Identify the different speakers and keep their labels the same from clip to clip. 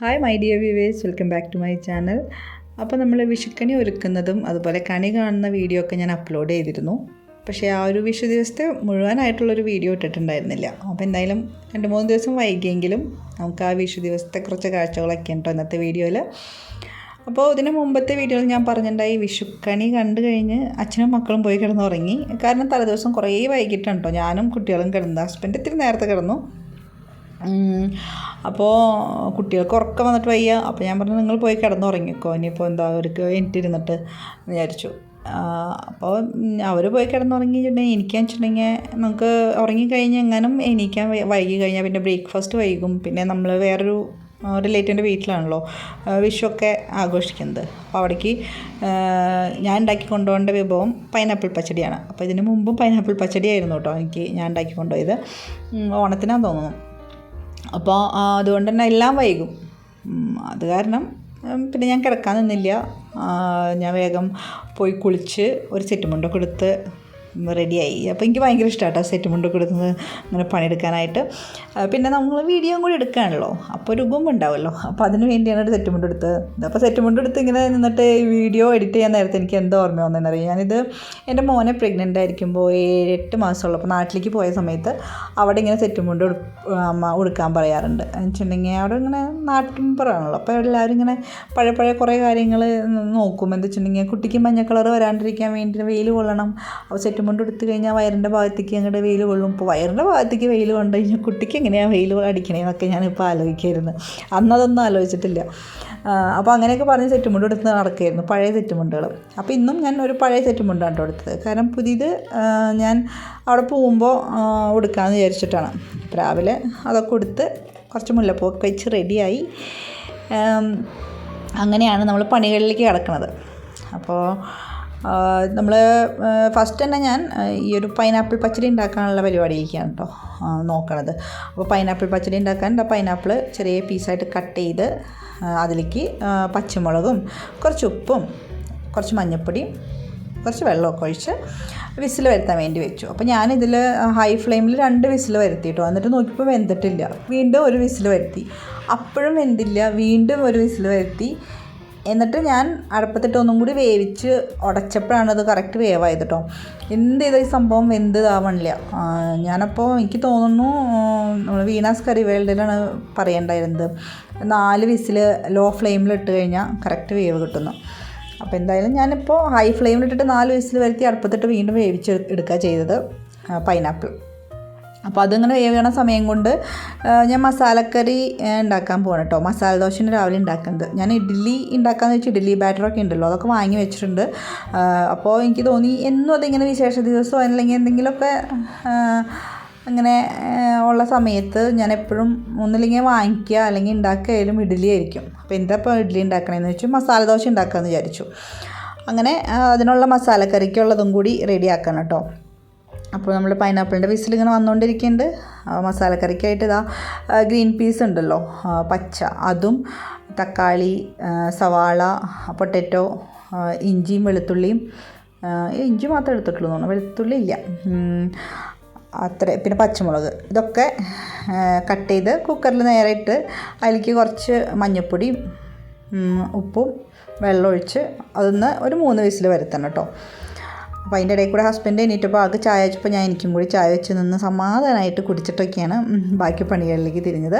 Speaker 1: Hi my dear viewers welcome back to my channel അപ്പോൾ നമ്മൾ വിഷുക്കണി ഒരുക്കുന്നതും അതുപോലെ കണി കാണുന്ന വീഡിയോ ഒക്കെ ഞാൻ അപ്ലോഡ് ചെയ്തിരുന്നു. പക്ഷേ ആ ഒരു വിഷു ദിവസത്തെ മുഴുവനായിട്ടുള്ളൊരു വീഡിയോ ഇട്ടിട്ടുണ്ടായിരുന്നില്ല. അപ്പോൾ എന്തായാലും രണ്ട് മൂന്ന് ദിവസം വൈകിയെങ്കിലും നമുക്ക് ആ വിഷു ദിവസത്തെ കുറച്ച് കാഴ്ചകളൊക്കെ ഉണ്ടോ ഇന്നത്തെ വീഡിയോയിൽ അപ്പോൾ ഇതിന് മുമ്പത്തെ വീഡിയോയിൽ ഞാൻ പറഞ്ഞിട്ടുണ്ടായി വിഷുക്കണി കണ്ടു കഴിഞ്ഞ് അച്ഛനും മക്കളും പോയി കിടന്നുറങ്ങി. കാരണം തലേദിവസം കുറേ വൈകിട്ടുണ്ടോ ഞാനും കുട്ടികളും കിടന്നു ഹസ്ബൻഡ് ഇത്തിരി നേരത്തെ കിടന്നു. അപ്പോൾ കുട്ടികൾക്ക് ഉറക്കം വന്നിട്ട് വയ്യ. അപ്പോൾ ഞാൻ പറഞ്ഞു നിങ്ങൾ പോയി കിടന്നുറങ്ങിക്കോ. ഇനിയിപ്പോൾ എന്താ അവർക്ക് എനിക്ക് ഇരുന്നിട്ട് എന്ന് വിചാരിച്ചു. അപ്പോൾ അവർ പോയി കിടന്നുറങ്ങിയിട്ടുണ്ടെങ്കിൽ എനിക്കാന്ന് വെച്ചിട്ടുണ്ടെങ്കിൽ നമുക്ക് ഉറങ്ങിക്കഴിഞ്ഞ് എങ്ങാനും എണീക്കാൻ വൈകി കഴിഞ്ഞാൽ പിന്നെ ബ്രേക്ക്ഫാസ്റ്റ് വൈകും. പിന്നെ നമ്മൾ വേറൊരു റിലേറ്റീവിന്റെ വീട്ടിലാണല്ലോ. വിഷുവൊക്കെ ആഘോഷിക്കുന്നത്. അപ്പോൾ അവിടേക്ക് ഞാൻ ഉണ്ടാക്കി കൊണ്ടുപോകേണ്ട വിഭവം പൈനാപ്പിൾ പച്ചടിയാണ്. അപ്പോൾ ഇതിന് മുമ്പും പൈനാപ്പിൾ പച്ചടിയായിരുന്നു കേട്ടോ എനിക്ക് ഞാൻ ഉണ്ടാക്കി കൊണ്ടുപോയത്. ഓണത്തിനാന്ന് തോന്നുന്നു. അപ്പോൾ അതുകൊണ്ട് തന്നെ എല്ലാം വൈകും. അത് കാരണം പിന്നെ ഞാൻ കിടക്കാൻ നിന്നില്ല. ഞാൻ വേഗം പോയി കുളിച്ച് ഒരു സെറ്റ് മുണ്ടൊക്കെ എടുത്ത് റെഡിയായി അപ്പോൾ എനിക്ക് ഭയങ്കര ഇഷ്ടമാട്ടോ സെറ്റ് മുണ്ട് കൊടുക്കുന്നത് അങ്ങനെ പണിയെടുക്കാനായിട്ട്. പിന്നെ നമ്മൾ വീഡിയോ കൂടി എടുക്കുകയാണല്ലോ അപ്പോൾ ഒരു ഉണ്ടാവുമല്ലോ അപ്പോൾ അതിന് വേണ്ടിയാണ് സെറ്റ് മുണ്ട് എടുത്തത്. അപ്പോൾ സെറ്റ് മുണ്ട് എടുത്ത് ഇങ്ങനെ നിന്നിട്ട് വീഡിയോ എഡിറ്റ് ചെയ്യാൻ നേരത്തെ എനിക്ക് എന്തോ ഓർമ്മ വന്നതെന്നറിയാം? ഞാനിത് എന്റെ മോനെ പ്രഗ്നന്റ് ആയിരിക്കുമ്പോൾ ഏഴ് എട്ട് മാസമുള്ള. അപ്പോൾ നാട്ടിലേക്ക് പോയ സമയത്ത് അവിടെ ഇങ്ങനെ സെറ്റ് മുണ്ട് അമ്മ ഉടുക്കാൻ പറയാറുണ്ട്. എന്ന് വെച്ചിട്ടുണ്ടെങ്കിൽ അവിടെ ഇങ്ങനെ നാട്ടിൻപുറമാണല്ലോ അപ്പോൾ എല്ലാവരും ഇങ്ങനെ പഴയ പഴയ കുറേ കാര്യങ്ങൾ നോക്കും. എന്താ വെച്ചിട്ടുണ്ടെങ്കിൽ കുട്ടിക്ക് മഞ്ഞ കളർ വരാണ്ടിരിക്കാൻ വേണ്ടി വെയിൽ കൊള്ളണം. അപ്പോൾ സെറ്റ് മുണ്ട് എടുത്തു കഴിഞ്ഞാൽ വയറിന്റെ ഭാഗത്തേക്ക് അങ്ങോട്ട് വെയിൽ കൊള്ളും. ഇപ്പോൾ വയറിന്റെ ഭാഗത്തേക്ക് വെയിൽ കൊണ്ട് കഴിഞ്ഞാൽ കുട്ടിക്ക് എങ്ങനെയാണ് വെയിൽ അടിക്കണേന്നൊക്കെ ഞാനിപ്പോൾ ആലോചിക്കായിരുന്നു. അന്നതൊന്നും ആലോചിച്ചിട്ടില്ല. അപ്പോൾ അങ്ങനെയൊക്കെ പറഞ്ഞ് സെറ്റുമുണ്ട് എടുത്ത് നടക്കുകയായിരുന്നു പഴയ സെറ്റുമുണ്ടുകൾ അപ്പോൾ ഇന്നും ഞാൻ ഒരു പഴയ സെറ്റുമുണ്ടാണ് കേട്ടോ എടുത്തത്. കാരണം പുതിയത് ഞാൻ അവിടെ പോകുമ്പോൾ ഉടുക്കാമെന്ന് വിചാരിച്ചിട്ടാണ്. രാവിലെ അതൊക്കെ ഉടുത്ത് കുറച്ച് മുല്ലപ്പൂവൊക്കെ വെച്ച് റെഡിയായി. അങ്ങനെയാണ് നമ്മൾ പണികളിലേക്ക് കിടക്കുന്നത് അപ്പോൾ നമ്മൾ ഫസ്റ്റ് തന്നെ ഞാൻ ഈ ഒരു പൈനാപ്പിൾ പച്ചടി ഉണ്ടാക്കാനുള്ള പരിപാടിയിലേക്കാണ് കേട്ടോ നോക്കണത്. അപ്പോൾ പൈനാപ്പിൾ പച്ചടി ഉണ്ടാക്കാൻ പൈനാപ്പിൾ ചെറിയ പീസായിട്ട് കട്ട് ചെയ്ത് അതിലേക്ക് പച്ചമുളകും കുറച്ച് ഉപ്പും കുറച്ച് മഞ്ഞൾപ്പൊടിയും കുറച്ച് വെള്ളമൊക്കെ ഒഴിച്ച് വിസിൽ വരുത്താൻ വേണ്ടി വെച്ചു. അപ്പോൾ ഞാനിതിൽ ഹൈ ഫ്ലെയിമിൽ രണ്ട് വിസിൽ വരുത്തിയിട്ടോ എന്നിട്ട് നോക്കിയപ്പോൾ വെന്തിട്ടില്ല. വീണ്ടും ഒരു വിസിൽ വരുത്തി. അപ്പോഴും വെന്തില്ല. വീണ്ടും ഒരു വിസിൽ വരുത്തി. എന്നിട്ട് ഞാൻ അടുപ്പത്തിട്ട് ഒന്നും കൂടി വേവിച്ച് ഉടച്ചപ്പോഴാണ് അത് കറക്റ്റ് വേവായത് കേട്ടോ എന്ത് ചെയ്ത ഈ സംഭവം വെന്ത് ഇതാവണില്ല. ഞാനപ്പോൾ എനിക്ക് തോന്നുന്നു നമ്മൾ വീണാസ് കറി വേൾഡിലാണ് പറയേണ്ടായിരുന്നത്. നാല് വിസിൽ ലോ ഫ്ലെയിമിൽ ഇട്ട് കഴിഞ്ഞാൽ കറക്റ്റ് വേവ് കിട്ടുന്നു. അപ്പോൾ എന്തായാലും ഞാനിപ്പോൾ ഹൈ ഫ്ലെയിമിലിട്ടിട്ട് നാല് വിസിൽ വരുത്തി അടുപ്പത്തിട്ട് വീണ്ടും വേവിച്ച് എടുക്കുക ചെയ്തത് പൈനാപ്പിൾ അപ്പോൾ അതിങ്ങനെ വേവണ സമയം കൊണ്ട് ഞാൻ മസാലക്കറി ഉണ്ടാക്കാൻ പോകണം കേട്ടോ മസാല ദോശ രാവിലെ ഉണ്ടാക്കുന്നത്. ഞാൻ ഇഡ്ഡലി ഉണ്ടാക്കാമെന്ന് വെച്ചാൽ ഇഡ്ഡലി ബാറ്ററൊക്കെ ഉണ്ടല്ലോ അതൊക്കെ വാങ്ങി വെച്ചിട്ടുണ്ട്. അപ്പോൾ എനിക്ക് തോന്നി എന്നും അതിങ്ങനെ വിശേഷ ദിവസമോ അല്ലെങ്കിൽ എന്തെങ്കിലുമൊക്കെ അങ്ങനെ ഉള്ള സമയത്ത് ഞാൻ എപ്പോഴും ഒന്നില്ലെങ്കിൽ വാങ്ങിക്കുക അല്ലെങ്കിൽ ഉണ്ടാക്കിയാലും ഇഡ്ഡലി ആയിരിക്കും. അപ്പോൾ എന്താ ഇപ്പോൾ ഇഡ്ഡലി ഉണ്ടാക്കണമെന്ന് വെച്ചാൽ മസാല ദോശ ഉണ്ടാക്കാമെന്ന് വിചാരിച്ചു. അങ്ങനെ അതിനുള്ള മസാലക്കറിക്കുള്ളതും കൂടി റെഡിയാക്കണം കേട്ടോ അപ്പോൾ നമ്മൾ പൈനാപ്പിളിന്റെ വിസിൽ ഇങ്ങനെ വന്നുകൊണ്ടിരിക്കുന്നുണ്ട്. മസാലക്കറിക്കായിട്ട് ഇതാ ഗ്രീൻ പീസ് ഉണ്ടല്ലോ പച്ച. അതും തക്കാളി സവാള പൊട്ടറ്റോ ഇഞ്ചിയും വെളുത്തുള്ളിയും ഇഞ്ചി മാത്രം എടുത്തിട്ടുള്ളൂ തോന്നുന്നു. വെളുത്തുള്ളി ഇല്ല. അത്രേ. പിന്നെ പച്ചമുളക്. ഇതൊക്കെ കട്ട് ചെയ്ത് കുക്കറിൽ നേരെ ഇട്ട് അതിലേക്ക് കുറച്ച് മഞ്ഞൾപ്പൊടിയും ഉപ്പും വെള്ളം ഒഴിച്ച് അതൊന്ന് ഒരു മൂന്ന് വിസിൽ വരുത്തണം കേട്ടോ. അപ്പോൾ അതിന്റെ ഇടയിൽ കൂടെ ഹസ്ബൻഡ് എണീറ്റപ്പോൾ ആൾക്ക് ചായ വെച്ചപ്പോൾ ഞാൻ എനിക്കും കൂടി ചായ വെച്ച് നിന്ന് സമാധാനമായിട്ട് കുടിച്ചിട്ടൊക്കെയാണ് ബാക്കി പണികളിലേക്ക് തിരിഞ്ഞത്.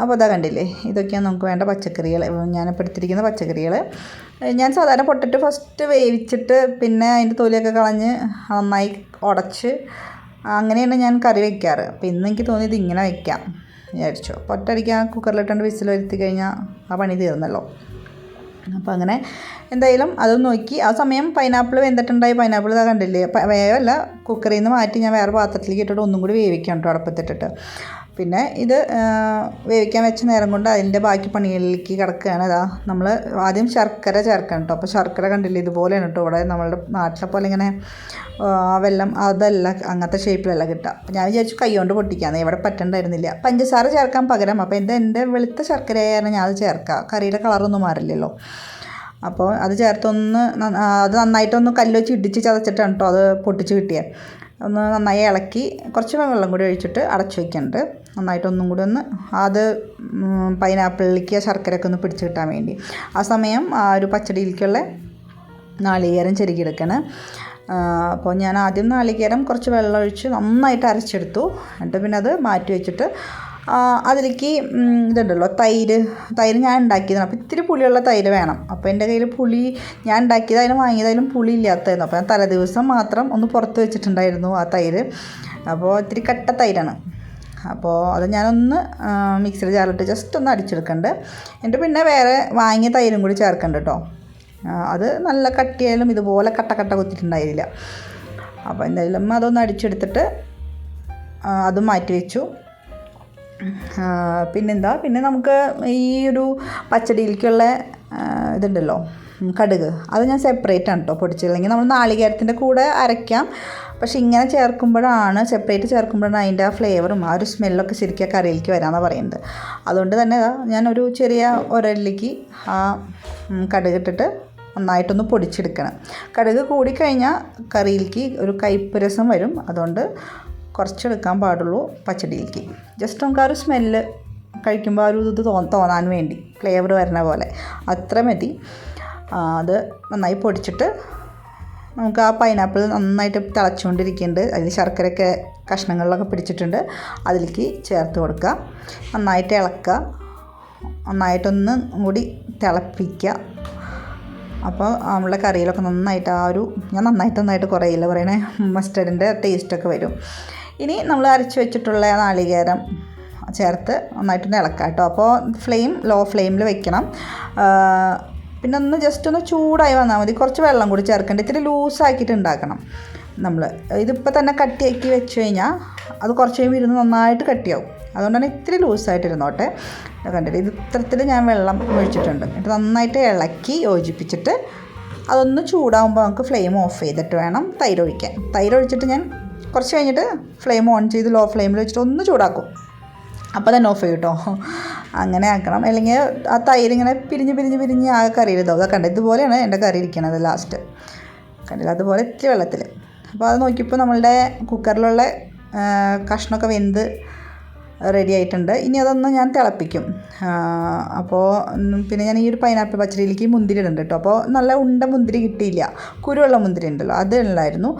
Speaker 1: അപ്പോൾ അതാ കണ്ടില്ലേ ഇതൊക്കെയാണ് നമുക്ക് വേണ്ട പച്ചക്കറികൾ. ഞാനിപ്പോൾ എടുത്തിരിക്കുന്ന പച്ചക്കറികൾ. ഞാൻ സാധാരണ പൊട്ടറ്റ് ഫസ്റ്റ് വേവിച്ചിട്ട് പിന്നെ അതിന്റെ തൊലിയൊക്കെ കളഞ്ഞ് നന്നായി ഉടച്ച് അങ്ങനെയാണ് ഞാൻ കറി വയ്ക്കാറ് അപ്പോൾ ഇന്ന് എനിക്ക് തോന്നിയത് ഇങ്ങനെ വയ്ക്കാം വിചാരിച്ചു. ആ കുക്കറിലിട്ടുണ്ട് വിസിൽ വരുത്തി കഴിഞ്ഞാൽ ആ പണി തീർന്നല്ലോ. അപ്പോൾ അങ്ങനെ എന്തായാലും അത് നോക്കി. ആ സമയം പൈനാപ്പിൾ വെന്തിട്ടുണ്ടായി പൈനാപ്പിൾ ഇതാ കണ്ടില്ലേ? വേവല്ല. കുക്കറിൽ നിന്ന് മാറ്റി ഞാൻ വേറെ പാത്രത്തിലേക്ക് ഇട്ടിട്ട് ഒന്നും കൂടി വേവിക്കാം കേട്ടോ അടുപ്പത്തിട്ടിട്ട്. പിന്നെ ഇത് വേവിക്കാൻ വെച്ച നേരം കൊണ്ട് അതിന്റെ ബാക്കി പണികളിലേക്ക് കിടക്കുകയാണ്. ഇതാ നമ്മൾ ആദ്യം ശർക്കര ചേർക്കണം കേട്ടോ അപ്പോൾ ശർക്കര കണ്ടില്ല ഇതുപോലെയാണ് കേട്ടോ ഇവിടെ നമ്മളുടെ നാട്ടിലെ പോലെ ഇങ്ങനെ ആ, വെള്ളം അതല്ല അങ്ങനത്തെ ഷേപ്പിലല്ല കിട്ടുക. അപ്പോൾ ഞാൻ വിചാരിച്ചു കൈ കൊണ്ട് പൊട്ടിക്കാന്ന്. ഇവിടെ പറ്റണ്ടായിരുന്നില്ല. പഞ്ചസാര ചേർക്കാൻ പകരം അപ്പോൾ എന്റെ എന്റെ വെളുത്ത ശർക്കര ഞാൻ അത് ചേർക്കുക കറിയുടെ കളറൊന്നും മാറില്ലല്ലോ. അപ്പോൾ അത് ചേർത്തൊന്ന് അത് നന്നായിട്ടൊന്ന് കല്ല് വെച്ച് ഇടിച്ച് ചതച്ചിട്ടാണ് കേട്ടോ അത് പൊട്ടിച്ച് കിട്ടിയത്. ഒന്ന് നന്നായി ഇളക്കി കുറച്ച് വെള്ളം കൂടി ഒഴിച്ചിട്ട് അടച്ചു വയ്ക്കുന്നുണ്ട് നന്നായിട്ട് ഒന്നും കൂടി ഒന്ന് അത് പൈനാപ്പിളിലേക്ക് ശർക്കരയൊക്കെ ഒന്ന് പിടിച്ച് കിട്ടാൻ വേണ്ടി. ആ സമയം ആ ഒരു പച്ചടിയിലേക്കുള്ള നാളികേരം ചെരുകിയെടുക്കണം അപ്പോൾ ഞാൻ ആദ്യം നാളികേരം കുറച്ച് വെള്ളം ഒഴിച്ച് നന്നായിട്ട് അരച്ചെടുത്തു. എന്നിട്ട് പിന്നെ അത് മാറ്റി വെച്ചിട്ട് അതിലേക്ക് ഇതുണ്ടല്ലോ തൈര്. തൈര് ഞാൻ ഉണ്ടാക്കിയതാണ്. അപ്പോൾ ഇത്തിരി പുളിയുള്ള തൈര് വേണം. അപ്പോൾ എന്റെ കയ്യിൽ പുളി ഞാൻ ഉണ്ടാക്കിയതായാലും വാങ്ങിയതായാലും പുളി ഇല്ലാത്തതായിരുന്നു. അപ്പോൾ ഞാൻ തലേദിവസം മാത്രം ഒന്ന് പുറത്ത് വെച്ചിട്ടുണ്ടായിരുന്നു ആ തൈര്. അപ്പോൾ ഇത്തിരി കട്ട തൈരാണ്. അപ്പോൾ അത് ഞാനൊന്ന് മിക്സിയിൽ ജാറിലിട്ട് ജസ്റ്റ് ഒന്ന് അടിച്ചെടുക്കണ്ട്. എന്നിട്ട് പിന്നെ വേറെ വാങ്ങിയ തൈരും കൂടി ചേർക്കണ്ട കേട്ടോ അത് നല്ല കട്ടിയായാലും ഇതുപോലെ കട്ട കട്ട കുത്തിയിട്ടുണ്ടായില്ല. അപ്പോൾ എന്തായാലും അതൊന്ന് അടിച്ചെടുത്തിട്ട് അത് മാറ്റി വെച്ചു. പിന്നെന്താ? പിന്നെ നമുക്ക് ഈ ഒരു പച്ചടിയിലേക്കുള്ള ഇതുണ്ടല്ലോ കടുക്. അത് ഞാൻ സെപ്പറേറ്റ് ആണ് കേട്ടോ പൊടിച്ചില്ലെങ്കിൽ നമ്മൾ നാളികേരത്തിന്റെ കൂടെ അരയ്ക്കാം. പക്ഷെ ഇങ്ങനെ ചേർക്കുമ്പോഴാണ് സെപ്പറേറ്റ് ചേർക്കുമ്പോഴാണ് അതിന്റെ ആ ഫ്ലേവറും ആ ഒരു സ്മെല്ലൊക്കെ ശരിക്കും കറിയിലേക്ക് വരാമെന്നാണ് പറയുന്നത്. അതുകൊണ്ട് തന്നെ ഞാനൊരു ചെറിയ ഒരല്ലിക്ക് ആ കടുകിട്ടിട്ട് നന്നായിട്ടൊന്ന് പൊടിച്ചെടുക്കണം. കടുക് കൂടിക്കഴിഞ്ഞാൽ കറിയിലേക്ക് ഒരു കയ്പ്പ് രസം വരും. അതുകൊണ്ട് കുറച്ചെടുക്കാൻ പാടുള്ളൂ പച്ചടിയിലേക്ക്. ജസ്റ്റ് നമുക്ക് ആ ഒരു സ്മെല്ല് കഴിക്കുമ്പോൾ ആ ഒരു ഇത് തോന്നാൻ വേണ്ടി ഫ്ലേവർ വരുന്ന പോലെ. അത്ര മതി. അത് നന്നായി പൊടിച്ചിട്ട് നമുക്ക് ആ പൈനാപ്പിൾ നന്നായിട്ട് തിളച്ചുകൊണ്ടിരിക്കുന്നുണ്ട്. അതിൽ ശർക്കരയൊക്കെ കഷ്ണങ്ങളിലൊക്കെ പിടിച്ചിട്ടുണ്ട്. അതിലേക്ക് ചേർത്ത് കൊടുക്കുക. നന്നായിട്ട് ഇളക്കുക. നന്നായിട്ടൊന്ന് കൂടി തിളപ്പിക്കുക. അപ്പോൾ നമ്മളെ കറിയിലൊക്കെ നന്നായിട്ട് ആ ഒരു ഞാൻ നന്നായിട്ട് നന്നായിട്ട് കുറയില്ല പറയണേ? മസ്റ്റർഡിന്റെ ടേസ്റ്റൊക്കെ വരും. ഇനി നമ്മൾ അരച്ച് വെച്ചിട്ടുള്ള നാളികേരം ചേർത്ത് നന്നായിട്ടൊന്ന് ഇളക്കാം കേട്ടോ. അപ്പോൾ ഫ്ലെയിം ലോ ഫ്ലെയിമിൽ വെക്കണം പിന്നെ ഒന്ന് ജസ്റ്റ് ഒന്ന് ചൂടായി വന്നാൽ മതി. കുറച്ച് വെള്ളം കൂടി ചേർക്കേണ്ട. ഇത്തിരി ലൂസാക്കിയിട്ട് ഉണ്ടാക്കണം നമ്മൾ ഇതിപ്പോൾ തന്നെ കട്ടിയാക്കി വെച്ച് കഴിഞ്ഞാൽ അത് കുറച്ച് കഴിയുമ്പോൾ ഇരുന്ന് നന്നായിട്ട് കട്ടിയാവും. അതുകൊണ്ടാണ് ഇത്തിരി ലൂസായിട്ട് ഇരുന്നോട്ടെ. കണ്ടിട്ട് ഇത് ഇത്തരത്തിൽ ഞാൻ വെള്ളം ഒഴിച്ചിട്ടുണ്ട്. എന്നിട്ട് നന്നായിട്ട് ഇളക്കി യോജിപ്പിച്ചിട്ട് അതൊന്ന് ചൂടാകുമ്പോൾ നമുക്ക് ഫ്ലെയിം ഓഫ് ചെയ്തിട്ട് വേണം തൈരൊഴിക്കാൻ. തൈരൊഴിച്ചിട്ട് ഞാൻ കുറച്ച് കഴിഞ്ഞിട്ട് ഫ്ലെയിം ഓൺ ചെയ്ത് ലോ ഫ്ലെയിമിൽ വെച്ചിട്ട് ഒന്ന് ചൂടാക്കും. അപ്പോൾ തന്നെ ഓഫ് ചെയ്യും കേട്ടോ അങ്ങനെ ആക്കണം. അല്ലെങ്കിൽ ആ തൈര് ഇങ്ങനെ പിരിഞ്ഞ് പിരിഞ്ഞ് പിരിഞ്ഞ് ആ കറി ഇതാവും. അതൊക്കെ കണ്ടത് ഇതുപോലെയാണ് എന്റെ കറി ഇരിക്കണത് ലാസ്റ്റ് കണ്ടില്ല? അതുപോലെ ഇത്തിരി വെള്ളത്തിൽ അപ്പോൾ അത് നോക്കിയപ്പോൾ നമ്മളുടെ കുക്കറിലുള്ള കഷ്ണമൊക്കെ വെന്ത് റെഡി ആയിട്ടുണ്ട്. ഇനി അതൊന്ന് ഞാൻ തിളപ്പിക്കും. അപ്പോൾ പിന്നെ ഞാൻ ഈ ഒരു പൈനാപ്പിൾ പച്ചടിയിലേക്ക് മുന്തിരി ഇടുന്നുണ്ട് കേട്ടോ അപ്പോൾ നല്ല ഉണ്ട മുന്തിരി കിട്ടിയില്ല. കുരുവുള്ള മുന്തിരി ഉണ്ടല്ലോ അത് ഉണ്ടായിരുന്നു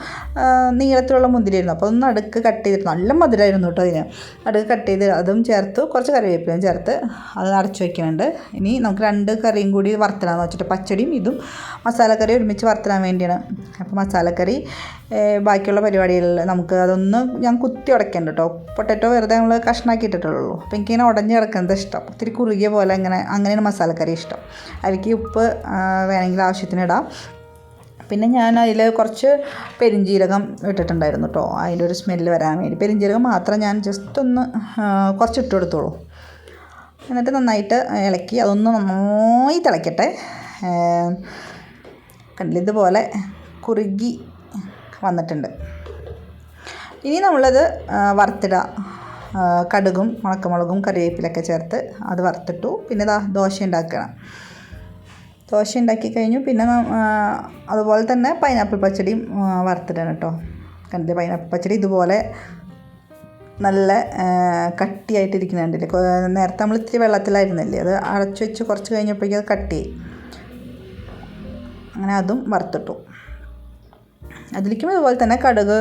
Speaker 1: നീളത്തിലുള്ള മുന്തിരി ആയിരുന്നു. അപ്പോൾ ഒന്ന് അടുക്ക് കട്ട് ചെയ്തിട്ട് നല്ല മധുരമായിരുന്നു കേട്ടോ അതിന്. അടുക്ക് കട്ട് ചെയ്ത് അതും ചേർത്ത് കുറച്ച് കറിവേപ്പിലയും ചേർത്ത് അത് അടച്ചു വയ്ക്കുന്നുണ്ട് ഇനി നമുക്ക് രണ്ട് കറിയും കൂടി വറുത്തണമെന്ന് വെച്ചിട്ട് പച്ചടിയും ഇതും മസാലക്കറി ഒരുമിച്ച് വറുത്തിടാൻ വേണ്ടിയാണ്. അപ്പോൾ മസാലക്കറി ബാക്കിയുള്ള പരിപാടികളിൽ നമുക്ക് അതൊന്ന് ഞാൻ കുത്തി ഉടക്കേണ്ട കേട്ടോ പൊട്ടറ്റോ വെറുതെ നമ്മൾ കഷ്ണാക്കി ഇട്ടിട്ടുള്ളൂ. അപ്പോൾ എനിക്കിങ്ങനെ ഉടഞ്ഞ് കിടക്കുന്നത് ഇഷ്ടം. ഒത്തിരി കുറുകിയ പോലെ അങ്ങനെ അങ്ങനെയാണ് മസാലക്കറി ഇഷ്ടം. അതിലേക്ക് ഉപ്പ് വേണമെങ്കിൽ ആവശ്യത്തിന് ഇടാം. പിന്നെ ഞാൻ അതിൽ കുറച്ച് പെരിഞ്ജീരകം ഇട്ടിട്ടുണ്ടായിരുന്നു കേട്ടോ അതിന്റെ ഒരു സ്മെല്ല് വരാൻ വേണ്ടി. പെരിഞ്ജീരകം മാത്രം ഞാൻ ജസ്റ്റ് ഒന്ന് കുറച്ച് ഇട്ട് കൊടുത്തോളൂ. എന്നിട്ട് നന്നായിട്ട് ഇളക്കി അതൊന്ന് നന്നായി തിളയ്ക്കട്ടെ കണ്ടിതുപോലെ ഇതുപോലെ കുറുകി വന്നിട്ടുണ്ട്. ഇനി നമ്മളത് വറുത്തിട കടുകും ഉണക്കമുളകും കറിവേപ്പിലൊക്കെ ചേർത്ത് അത് വറുത്തിട്ടു. പിന്നെ ദാ ദോശ ഉണ്ടാക്കണം. ദോശ ഉണ്ടാക്കി കഴിഞ്ഞു. പിന്നെ അതുപോലെ തന്നെ പൈനാപ്പിൾ പച്ചടിയും വറുത്തിടണം കേട്ടോ. കണ്ടില്ലേ? പൈനാപ്പിൾ പച്ചടി ഇതുപോലെ നല്ല കട്ടിയായിട്ടിരിക്കുന്ന കണ്ടില്ലേ? നേരത്തെ നമ്മൾ ഇത്തിരി വെള്ളത്തിലായിരുന്നില്ലേ? അത് അടച്ചു വെച്ച് കുറച്ച് കഴിഞ്ഞപ്പോഴേക്കും അത് കട്ടിയായി. അങ്ങനെ അതും വറുത്തിട്ടു. അതിലേക്കും അതുപോലെ തന്നെ കടുക്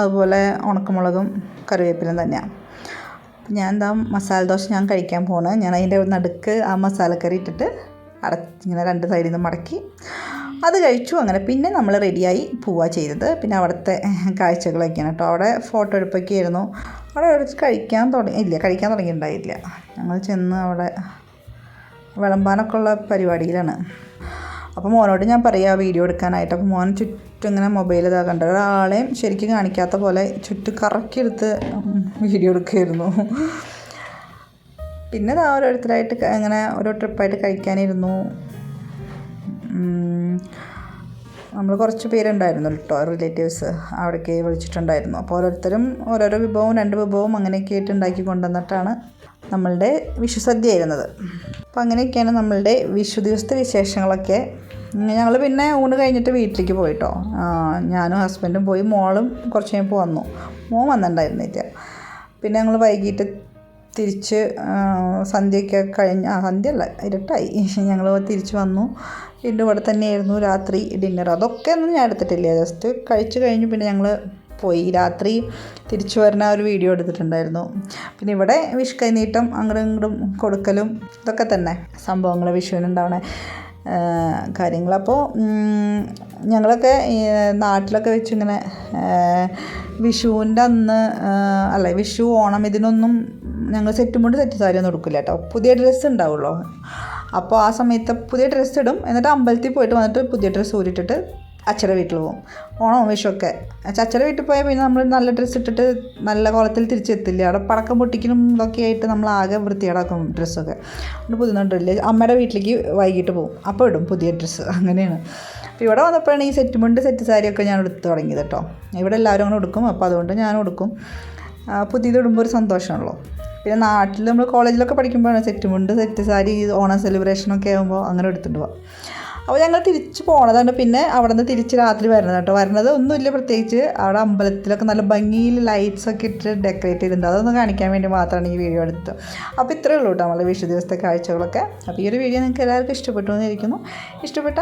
Speaker 1: അതുപോലെ ഉണക്കമുളകും കറിവേപ്പിലും തന്നെയാണ് ഞാൻ എന്താ മസാല ദോശ ഞാൻ കഴിക്കാൻ പോണ്. ഞാൻ അതിന്റെ നടുക്ക് ആ മസാലക്കറി ഇട്ടിട്ട് അടച്ച് ഇങ്ങനെ രണ്ട് സൈഡിൽ നിന്ന് മടക്കി അത് കഴിച്ചു. അങ്ങനെ പിന്നെ നമ്മൾ റെഡിയായി പോവുക ചെയ്തത്. പിന്നെ അവിടുത്തെ കാഴ്ചകളൊക്കെയാണ് കേട്ടോ അവിടെ ഫോട്ടോ എടുപ്പൊക്കെ ആയിരുന്നു. അവിടെ എടുത്ത് കഴിക്കാൻ തുടങ്ങി ഇല്ല കഴിക്കാൻ തുടങ്ങിയിട്ടുണ്ടായില്ല. ഞങ്ങൾ ചെന്ന് അവിടെ വിളമ്പാനൊക്കെ ഉള്ള പരിപാടിയിലാണ്. അപ്പോൾ മോനോട് ഞാൻ പറയാം വീഡിയോ എടുക്കാനായിട്ട്. അപ്പോൾ മോൻ ചുറ്റും ഇങ്ങനെ മൊബൈൽ ഇതാ കണ്ട. ഒരാളെയും ശരിക്കും കാണിക്കാത്ത പോലെ ചുറ്റും കറക്കിയെടുത്ത് വീഡിയോ എടുക്കുമായിരുന്നു പിന്നെ ഇതാ ഓരോരുത്തരായിട്ട് അങ്ങനെ ഓരോ ട്രിപ്പായിട്ട് കഴിക്കാനിരുന്നു. നമ്മൾ കുറച്ച് പേരുണ്ടായിരുന്നു കേട്ടോ റിലേറ്റീവ്സ് അവിടേക്ക് വിളിച്ചിട്ടുണ്ടായിരുന്നു. അപ്പോൾ ഓരോരുത്തരും ഓരോരോ വിഭവവും രണ്ട് വിഭവവും അങ്ങനെയൊക്കെ ആയിട്ട് ഉണ്ടാക്കി കൊണ്ടുവന്നിട്ടാണ് നമ്മളുടെ വിഷുസദ്യ ആയിരുന്നത് അപ്പോൾ അങ്ങനെയൊക്കെയാണ് നമ്മളുടെ വിഷു ദിവസത്തെ വിശേഷങ്ങളൊക്കെ ഞങ്ങൾ പിന്നെ ഊണ് കഴിഞ്ഞിട്ട് വീട്ടിലേക്ക് പോയിട്ടോ. ഞാനും ഹസ്ബൻഡും പോയി മോളും കുറച്ച് കഴിഞ്ഞപ്പോൾ വന്നു. മോൻ വന്നിട്ടുണ്ടായിരുന്നില്ല. പിന്നെ ഞങ്ങൾ വൈകിട്ട് തിരിച്ച് സന്ധ്യയൊക്കെ കഴിഞ്ഞ് സന്ധ്യ അല്ല ഇരട്ടായി. ഞങ്ങൾ തിരിച്ച് വന്നു. വീണ്ടും ഇവിടെ തന്നെയായിരുന്നു രാത്രി ഡിന്നർ. അതൊക്കെ ഒന്നും ഞാൻ എടുത്തിട്ടില്ല. ജസ്റ്റ് കഴിച്ച് കഴിഞ്ഞ് പിന്നെ ഞങ്ങൾ പോയി. രാത്രി തിരിച്ചു വരുന്ന ഒരു വീഡിയോ എടുത്തിട്ടുണ്ടായിരുന്നു. പിന്നെ ഇവിടെ വിഷ് കൈനീട്ടം അങ്ങോട്ടും ഇങ്ങോട്ടും കൊടുക്കലും ഇതൊക്കെ തന്നെ സംഭവങ്ങൾ കാര്യങ്ങൾ. അപ്പോൾ ഞങ്ങളൊക്കെ നാട്ടിലൊക്കെ വെച്ചിങ്ങനെ വിഷുവിന്റെ അന്ന് അല്ല വിഷു ഓണം ഇതിനൊന്നും ഞങ്ങൾ സെറ്റും കൊണ്ട് സെറ്റ് സാരി ഒന്നും എടുക്കില്ല കേട്ടോ. പുതിയ ഡ്രസ്സ് ഉണ്ടാവുള്ളൂ. അപ്പോൾ ആ സമയത്ത് പുതിയ ഡ്രസ്സ് ഇടും. എന്നിട്ട് അമ്പലത്തിൽ പോയിട്ട് വന്നിട്ട് പുതിയ ഡ്രസ്സ് ഊരിട്ടിട്ട് അച്ഛയുടെ വീട്ടിൽ പോകും. ഓണവും വിഷുവൊക്കെ. അച്ഛന്റെ വീട്ടിൽ പോയാൽ പിന്നെ നമ്മൾ നല്ല ഡ്രസ്സ് ഇട്ടിട്ട് നല്ല കോലത്തിൽ തിരിച്ചെത്തില്ല? അവിടെ പടക്കം പൊട്ടിക്കലും ഇതൊക്കെ ആയിട്ട് നമ്മൾ ആകെ വൃത്തികേടാക്കും ഡ്രസ്സൊക്കെ അതുകൊണ്ട് പുതിയ ഡ്രില്ല അമ്മയുടെ വീട്ടിലേക്ക് വൈകിട്ട് പോകും. അപ്പോൾ ഇടും പുതിയ ഡ്രസ്സ് അങ്ങനെയാണ്. അപ്പോൾ ഇവിടെ വന്നപ്പോഴാണ് ഈ സെറ്റ് മുണ്ട് സെറ്റ് സാരിയൊക്കെ ഞാൻ എടുത്ത് തുടങ്ങിയത് കേട്ടോ. ഇവിടെ എല്ലാവരും അങ്ങനെ എടുക്കും അപ്പോൾ അതുകൊണ്ട് ഞാൻ എടുക്കും ആ, പുതിയത് ഇടുമ്പോൾ ഒരു സന്തോഷമാണല്ലോ. പിന്നെ നാട്ടിൽ നമ്മൾ കോളേജിലൊക്കെ പഠിക്കുമ്പോഴാണ് സെറ്റ് മുണ്ട് സെറ്റ് സാരി ഓണം സെലിബ്രേഷനൊക്കെ ആകുമ്പോൾ അങ്ങനെ എടുത്തിട്ട് പോവാം. അപ്പോൾ ഞങ്ങൾ തിരിച്ച് പോണതാണ് പിന്നെ അവിടെ നിന്ന് തിരിച്ച് രാത്രി വരണത് കേട്ടോ. വരണത് ഒന്നുമില്ല പ്രത്യേകിച്ച് അവിടെ അമ്പലത്തിലൊക്കെ നല്ല ഭംഗിയിൽ ലൈറ്റ്സ് ഒക്കെ ഇട്ട് ഡെക്കറേറ്റ് ചെയ്തിട്ടുണ്ട്. അതൊന്ന് കാണിക്കാൻ വേണ്ടി മാത്രമാണ് ഈ വീഡിയോ എടുത്തത്. അപ്പോൾ ഇത്രയേ ഉള്ളൂ കേട്ടോ നമ്മൾ വിഷു ദിവസത്തെ കാഴ്ചകളൊക്കെ. അപ്പോൾ ഈ ഒരു വീഡിയോ നിങ്ങൾക്ക് എല്ലാവർക്കും ഇഷ്ടപ്പെട്ടു എന്നിരിക്കുന്നു ഇഷ്ടപ്പെട്ട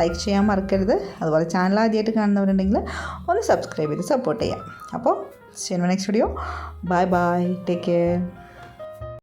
Speaker 1: ലൈക്ക് ചെയ്യാൻ മറക്കരുത്. അതുപോലെ ചാനൽ ആദ്യമായിട്ട് കാണുന്നവരുണ്ടെങ്കിൽ ഒന്ന് സബ്സ്ക്രൈബ് ചെയ്ത് സപ്പോർട്ട് ചെയ്യാം. അപ്പോൾ next video bye bye take care